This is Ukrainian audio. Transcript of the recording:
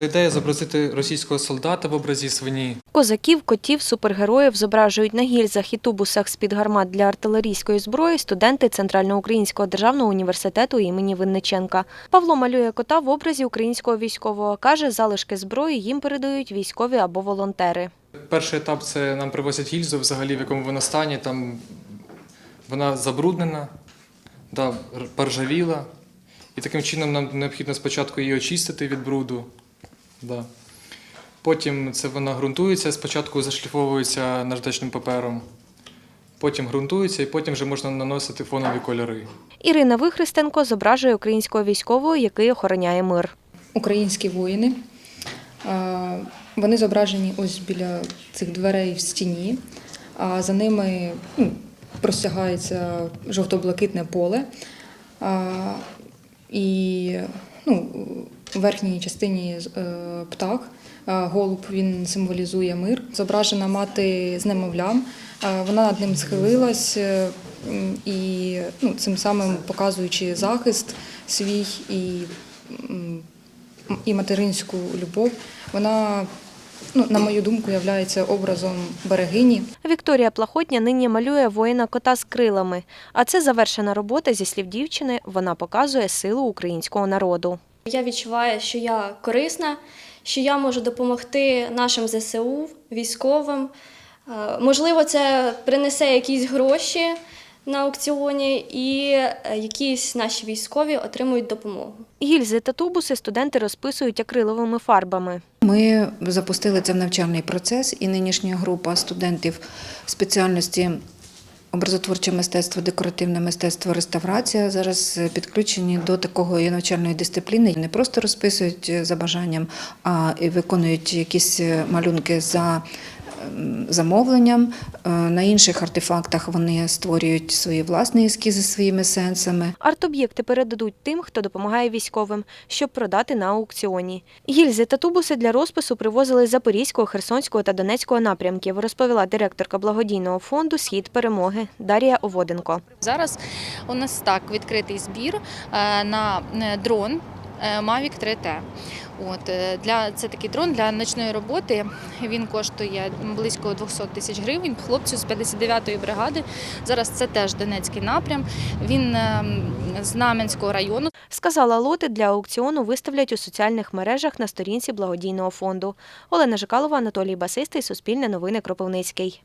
Ідея зобразити російського солдата в образі свині. Козаків, котів, супергероїв зображують на гільзах і тубусах з-під гармат для артилерійської зброї студенти Центральноукраїнського державного університету імені Винниченка. Павло малює кота в образі українського військового. Каже, залишки зброї їм передають військові або волонтери. Перший етап це нам привозять гільзу, взагалі в якому вона стані. Там вона забруднена, да, поржавіла. І таким чином нам необхідно спочатку її очистити від бруду. Да. Потім це вона ґрунтується, спочатку зашліфовується наждачним папером, потім ґрунтується і потім вже можна наносити фонові кольори. Ірина Вихристенко зображує українського військового, який охороняє мир. українські воїни. Вони зображені ось біля цих дверей в стіні, а за ними ну, простягається жовто-блакитне поле. А, І ну, у верхній частині е, птах. а, Голуб він символізує мир. Зображена мати з немовлям. а, Вона над ним схилилась е, і ну, цим самим показуючи захист свій і і материнську любов, вона, ну, на мою думку, є образом берегині. Вікторія Плахотня нині малює воїна кота з крилами. А це завершена робота зі слів дівчини. Вона показує силу українського народу. Я відчуваю, що я корисна, що я можу допомогти нашим ЗСУ, військовим. Е, Можливо, це принесе якісь гроші на аукціоні, і е, якісь наші військові отримують допомогу. Гільзи та тубуси студенти розписують акриловими фарбами. Ми запустили це в навчальний процес, і нинішня група студентів спеціальності образотворче мистецтво, декоративне мистецтво, реставрація зараз підключені до такої навчальної дисципліни. Не просто розписують за бажанням, а і виконують якісь малюнки за замовленням. Е, На інших артефактах вони створюють свої власні ескізи своїми сенсами. Арт-об'єкти передадуть тим, хто допомагає військовим, щоб продати на аукціоні. Гільзи та тубуси для розпису привозили з Запорізького, Херсонського та Донецького напрямків, розповіла директорка благодійного фонду Схід перемоги Дар'я Оводенко. Зараз у нас так відкритий збір е, на е, дрон Mavic 3T. От е, для це такий дрон для ночної роботи. Він коштує близько 200 тисяч гривень. Хлопцю з 59-ї бригади. Зараз це теж Донецький напрям. Він е, з Знам'янського району. Сказала, лоти для аукціону виставлять у соціальних мережах на сторінці благодійного фонду. Олена Жикалова, Анатолій Басистий, Суспільне новини Кропивницький.